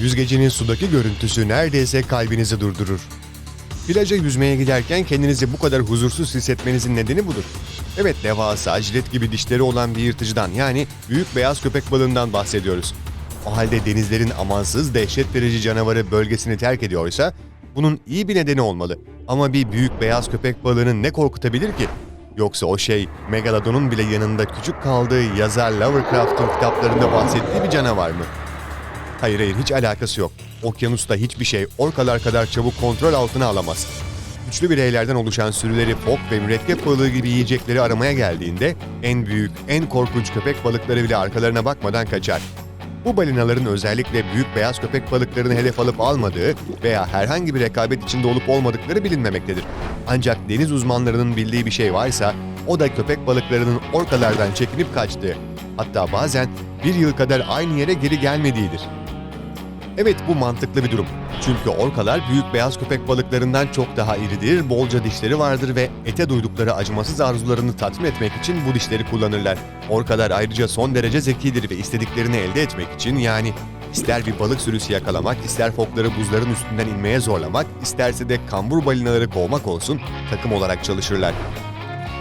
Yüzgecinin sudaki görüntüsü neredeyse kalbinizi durdurur. Plaja yüzmeye giderken kendinizi bu kadar huzursuz hissetmenizin nedeni budur. Evet devasa, jilet gibi dişleri olan bir yırtıcıdan yani büyük beyaz köpek balığından bahsediyoruz. O halde denizlerin amansız, dehşet verici canavarı bölgesini terk ediyorsa bunun iyi bir nedeni olmalı. Ama bir büyük beyaz köpek balığını ne korkutabilir ki? Yoksa o şey Megalodon'un bile yanında küçük kaldığı yazar Lovecraft'ın kitaplarında bahsettiği bir canavar mı? Hayır hayır hiç alakası yok. Okyanusta hiçbir şey orkalar kadar çabuk kontrol altına alamaz. Güçlü bireylerden oluşan sürüleri fok ve mürekkep balığı gibi yiyecekleri aramaya geldiğinde en büyük, en korkunç köpek balıkları bile arkalarına bakmadan kaçar. Bu balinaların özellikle büyük beyaz köpek balıklarını hedef alıp almadığı veya herhangi bir rekabet içinde olup olmadıkları bilinmemektedir. Ancak deniz uzmanlarının bildiği bir şey varsa o da köpek balıklarının orkalardan çekinip kaçtığı, hatta bazen bir yıl kadar aynı yere geri gelmediğidir. Evet bu mantıklı bir durum. Çünkü orkalar büyük beyaz köpek balıklarından çok daha iridir, bolca dişleri vardır ve ete duydukları acımasız arzularını tatmin etmek için bu dişleri kullanırlar. Orkalar ayrıca son derece zekidir ve istediklerini elde etmek için yani ister bir balık sürüsü yakalamak, ister fokları buzların üstünden inmeye zorlamak, isterse de kambur balinaları kovmak olsun takım olarak çalışırlar.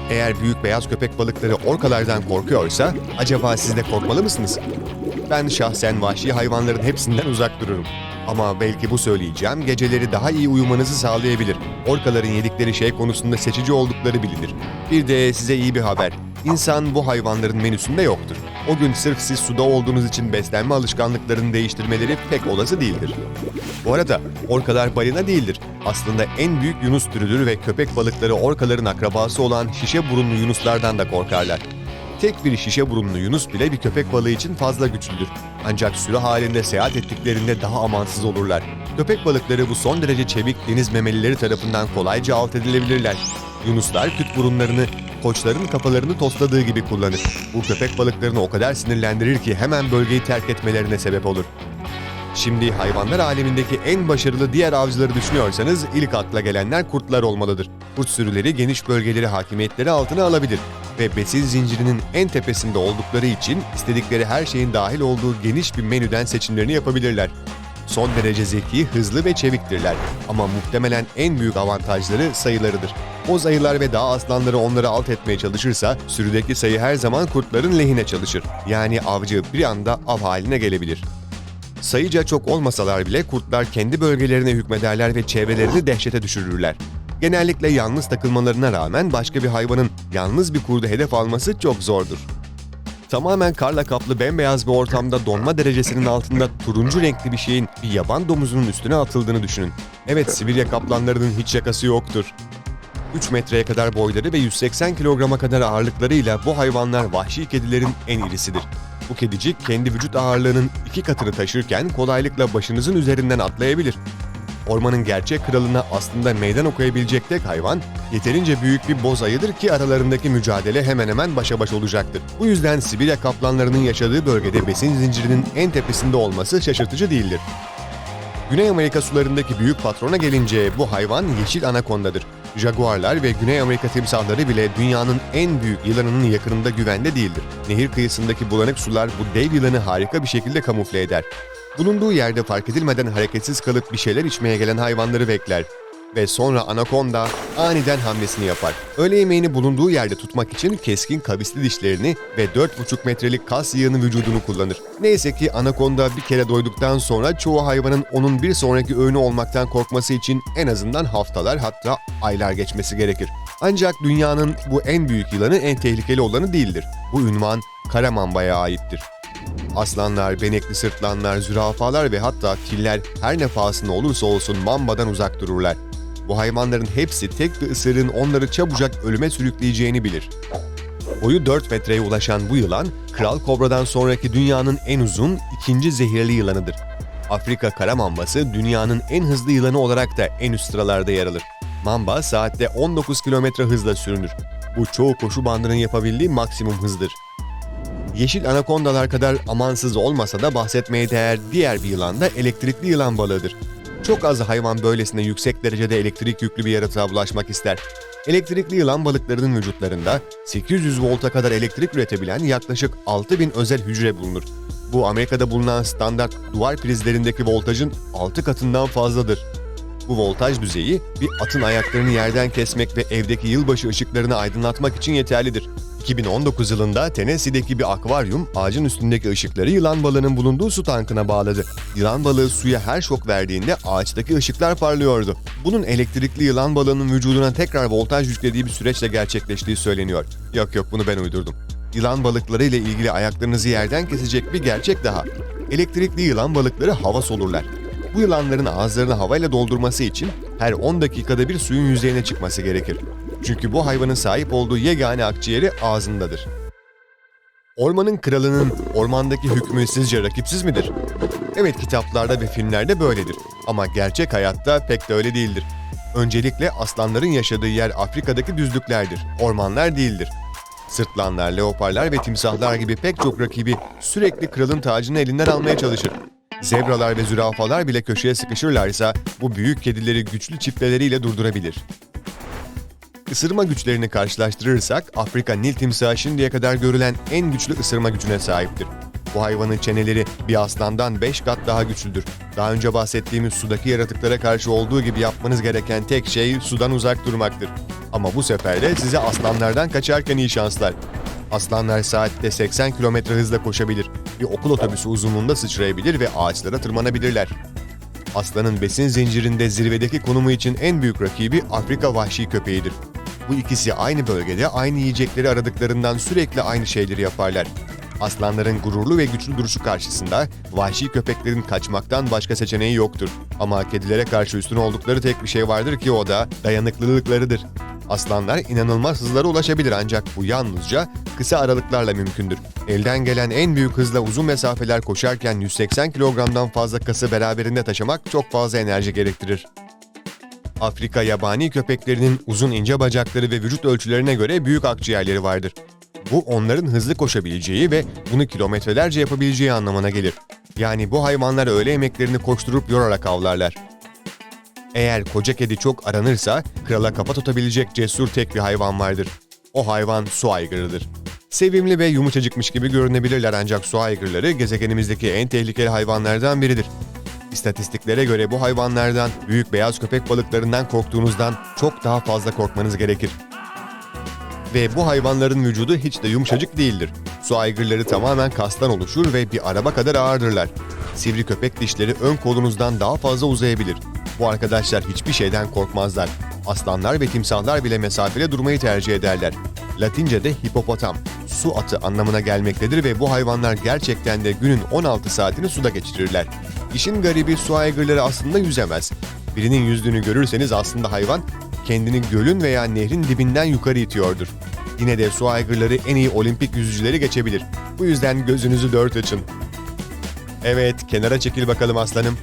Eğer büyük beyaz köpek balıkları orkalardan korkuyorsa acaba siz de korkmalı mısınız? Ben şahsen vahşi hayvanların hepsinden uzak dururum. Ama belki bu söyleyeceğim geceleri daha iyi uyumanızı sağlayabilir. Orkaların yedikleri şey konusunda seçici oldukları bilinir. Bir de size iyi bir haber. İnsan bu hayvanların menüsünde yoktur. O gün sırf siz suda olduğunuz için beslenme alışkanlıklarını değiştirmeleri pek olası değildir. Bu arada orkalar balina değildir. Aslında en büyük yunus türüdür ve köpek balıkları orkaların akrabası olan şişe burunlu yunuslardan da korkarlar. Tek bir şişe burunlu yunus bile bir köpek balığı için fazla güçlüdür. Ancak sürü halinde seyahat ettiklerinde daha amansız olurlar. Köpek balıkları bu son derece çevik deniz memelileri tarafından kolayca alt edilebilirler. Yunuslar küt burunlarını koçların kafalarını tosladığı gibi kullanır. Bu köpek balıklarını o kadar sinirlendirir ki hemen bölgeyi terk etmelerine sebep olur. Şimdi hayvanlar alemindeki en başarılı diğer avcıları düşünüyorsanız ilk akla gelenler kurtlar olmalıdır. Kurt sürüleri geniş bölgeleri hakimiyetleri altına alabilir ve besin zincirinin en tepesinde oldukları için istedikleri her şeyin dahil olduğu geniş bir menüden seçimlerini yapabilirler. Son derece zeki, hızlı ve çeviktirler ama muhtemelen en büyük avantajları sayılarıdır. O sayılar ve dağ aslanları onları alt etmeye çalışırsa sürüdeki sayı her zaman kurtların lehine çalışır. Yani avcı bir anda av haline gelebilir. Sayıca çok olmasalar bile kurtlar kendi bölgelerine hükmederler ve çevrelerini dehşete düşürürler. Genellikle yalnız takılmalarına rağmen başka bir hayvanın yalnız bir kurdu hedef alması çok zordur. Tamamen karla kaplı bembeyaz bir ortamda donma derecesinin altında turuncu renkli bir şeyin bir yaban domuzunun üstüne atıldığını düşünün. Evet Sibirya kaplanlarının hiç şakası yoktur. 3 metreye kadar boyları ve 180 kilograma kadar ağırlıklarıyla bu hayvanlar vahşi kedilerin en irisidir. Bu kedicik kendi vücut ağırlığının iki katını taşırken kolaylıkla başınızın üzerinden atlayabilir. Ormanın gerçek kralına aslında meydan okuyabilecek tek hayvan, yeterince büyük bir boz ayıdır ki aralarındaki mücadele hemen hemen başa baş olacaktır. Bu yüzden Sibirya kaplanlarının yaşadığı bölgede besin zincirinin en tepesinde olması şaşırtıcı değildir. Güney Amerika sularındaki büyük patrona gelince bu hayvan yeşil anakondadır. Jaguarlar ve Güney Amerika timsahları bile dünyanın en büyük yılanının yakınında güvende değildir. Nehir kıyısındaki bulanık sular bu dev yılanı harika bir şekilde kamufle eder. Bulunduğu yerde fark edilmeden hareketsiz kalıp bir şeyler içmeye gelen hayvanları bekler. Ve sonra anakonda aniden hamlesini yapar. Öğle yemeğini bulunduğu yerde tutmak için keskin kavisli dişlerini ve 4,5 metrelik kas yığını vücudunu kullanır. Neyse ki anakonda bir kere doyduktan sonra çoğu hayvanın onun bir sonraki öğünü olmaktan korkması için en azından haftalar hatta aylar geçmesi gerekir. Ancak dünyanın bu en büyük yılanı en tehlikeli olanı değildir. Bu ünvan Karamamba'ya aittir. Aslanlar, benekli sırtlanlar, zürafalar ve hatta filler her ne pahasına olursa olsun mambadan uzak dururlar. Bu hayvanların hepsi tek bir ısırığın onları çabucak ölüme sürükleyeceğini bilir. Boyu 4 metreye ulaşan bu yılan, kral kobradan sonraki dünyanın en uzun ikinci zehirli yılanıdır. Afrika kara mambası dünyanın en hızlı yılanı olarak da en üst sıralarda yer alır. Mamba saatte 19 kilometre hızla sürünür. Bu çoğu koşu bandının yapabildiği maksimum hızdır. Yeşil anakondalar kadar amansız olmasa da bahsetmeye değer diğer bir yılan da elektrikli yılan balığıdır. Çok az hayvan böylesine yüksek derecede elektrik yüklü bir yaratığa bulaşmak ister. Elektrikli yılan balıklarının vücutlarında 800 volta kadar elektrik üretebilen yaklaşık 6000 özel hücre bulunur. Bu Amerika'da bulunan standart duvar prizlerindeki voltajın 6 katından fazladır. Bu voltaj düzeyi bir atın ayaklarını yerden kesmek ve evdeki yılbaşı ışıklarını aydınlatmak için yeterlidir. 2019 yılında Tennessee'deki bir akvaryum ağacın üstündeki ışıkları yılan balığının bulunduğu su tankına bağladı. Yılan balığı suya her şok verdiğinde ağaçtaki ışıklar parlıyordu. Bunun elektrikli yılan balığının vücuduna tekrar voltaj yüklediği bir süreçle gerçekleştiği söyleniyor. Yok yok bunu ben uydurdum. Yılan balıkları ile ilgili ayaklarınızı yerden kesecek bir gerçek daha. Elektrikli yılan balıkları hava solurlar. Bu yılanların ağızlarını havayla doldurması için her 10 dakikada bir suyun yüzeyine çıkması gerekir. Çünkü bu hayvanın sahip olduğu yegane akciğeri ağzındadır. Ormanın kralının ormandaki hükmü sizce rakipsiz midir? Evet kitaplarda ve filmlerde böyledir ama gerçek hayatta pek de öyle değildir. Öncelikle aslanların yaşadığı yer Afrika'daki düzlüklerdir, ormanlar değildir. Sırtlanlar, leoparlar ve timsahlar gibi pek çok rakibi sürekli kralın tacını elinden almaya çalışır. Zebralar ve zürafalar bile köşeye sıkışırlarsa bu büyük kedileri güçlü çipleleriyle durdurabilir. Isırma güçlerini karşılaştırırsak Afrika Nil timsahı şimdiye kadar görülen en güçlü ısırma gücüne sahiptir. Bu hayvanın çeneleri bir aslandan 5 kat daha güçlüdür. Daha önce bahsettiğimiz sudaki yaratıklara karşı olduğu gibi yapmanız gereken tek şey sudan uzak durmaktır. Ama bu sefer de size aslanlardan kaçarken iyi şanslar. Aslanlar saatte 80 km hızla koşabilir. Bir okul otobüsü uzunluğunda sıçrayabilir ve ağaçlara tırmanabilirler. Aslanın besin zincirinde zirvedeki konumu için en büyük rakibi Afrika vahşi köpeğidir. Bu ikisi aynı bölgede aynı yiyecekleri aradıklarından sürekli aynı şeyleri yaparlar. Aslanların gururlu ve güçlü duruşu karşısında vahşi köpeklerin kaçmaktan başka seçeneği yoktur. Ama kedilere karşı üstün oldukları tek bir şey vardır ki o da dayanıklılıklarıdır. Aslanlar inanılmaz hızlara ulaşabilir ancak bu yalnızca kısa aralıklarla mümkündür. Elden gelen en büyük hızla uzun mesafeler koşarken 180 kilogramdan fazla kası beraberinde taşımak çok fazla enerji gerektirir. Afrika yabani köpeklerinin uzun ince bacakları ve vücut ölçülerine göre büyük akciğerleri vardır. Bu onların hızlı koşabileceği ve bunu kilometrelerce yapabileceği anlamına gelir. Yani bu hayvanlar öğle yemeklerini koşturup yorarak avlarlar. Eğer koca kedi çok aranırsa krala kafa tutabilecek cesur tek bir hayvan vardır. O hayvan su aygırıdır. Sevimli ve yumuşacıkmış gibi görünebilirler ancak su aygırları gezegenimizdeki en tehlikeli hayvanlardan biridir. İstatistiklere göre bu hayvanlardan büyük beyaz köpek balıklarından korktuğunuzdan çok daha fazla korkmanız gerekir. Ve bu hayvanların vücudu hiç de yumuşacık değildir. Su aygırları tamamen kastan oluşur ve bir araba kadar ağırdırlar. Sivri köpek dişleri ön kolunuzdan daha fazla uzayabilir. Bu arkadaşlar hiçbir şeyden korkmazlar. Aslanlar ve timsahlar bile mesafede durmayı tercih ederler. Latince'de hipopotam, su atı anlamına gelmektedir ve bu hayvanlar gerçekten de günün 16 saatini suda geçirirler. İşin garibi su aygırları aslında yüzemez. Birinin yüzdüğünü görürseniz aslında hayvan kendini gölün veya nehrin dibinden yukarı itiyordur. Yine de su aygırları en iyi olimpik yüzücüleri geçebilir. Bu yüzden gözünüzü dört açın. Evet, kenara çekil bakalım aslanım.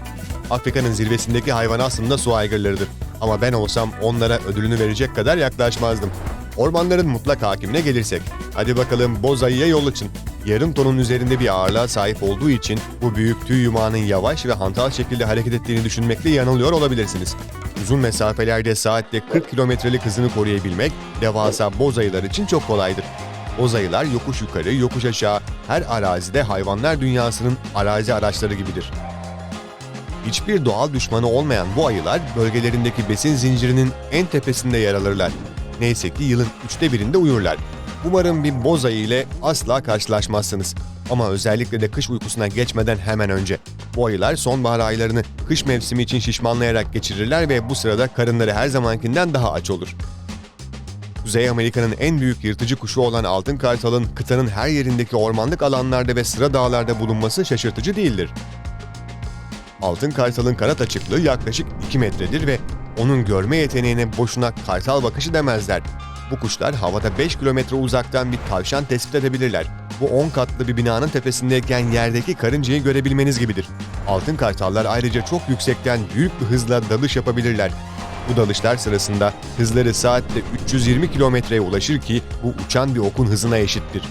Afrika'nın zirvesindeki hayvan aslında su aygırlarıdır. Ama ben olsam onlara ödülünü verecek kadar yaklaşmazdım. Ormanların mutlak hakimine gelirsek. Hadi bakalım boz ayıya yol açın. Yarım tonun üzerinde bir ağırlığa sahip olduğu için bu büyük tüy yumağının yavaş ve hantal şekilde hareket ettiğini düşünmekle yanılıyor olabilirsiniz. Uzun mesafelerde saatte 40 kilometrelik hızını koruyabilmek devasa boz ayılar için çok kolaydır. Boz ayılar yokuş yukarı, yokuş aşağı her arazide hayvanlar dünyasının arazi araçları gibidir. Hiçbir doğal düşmanı olmayan bu ayılar bölgelerindeki besin zincirinin en tepesinde yer alırlar. Neyse ki yılın üçte birinde uyurlar. Umarım bir boz ayı ile asla karşılaşmazsınız. Ama özellikle de kış uykusuna geçmeden hemen önce. Bu ayılar sonbahar aylarını kış mevsimi için şişmanlayarak geçirirler ve bu sırada karınları her zamankinden daha aç olur. Kuzey Amerika'nın en büyük yırtıcı kuşu olan altın kartalın kıtanın her yerindeki ormanlık alanlarda ve sıra dağlarda bulunması şaşırtıcı değildir. Altın kartalın kanat açıklığı yaklaşık 2 metredir ve onun görme yeteneğine boşuna kartal bakışı demezler. Bu kuşlar havada 5 kilometre uzaktan bir tavşan tespit edebilirler. Bu 10 katlı bir binanın tepesindeyken yerdeki karıncayı görebilmeniz gibidir. Altın kartallar ayrıca çok yüksekten büyük bir hızla dalış yapabilirler. Bu dalışlar sırasında hızları saatte 320 kilometreye ulaşır ki bu uçan bir okun hızına eşittir.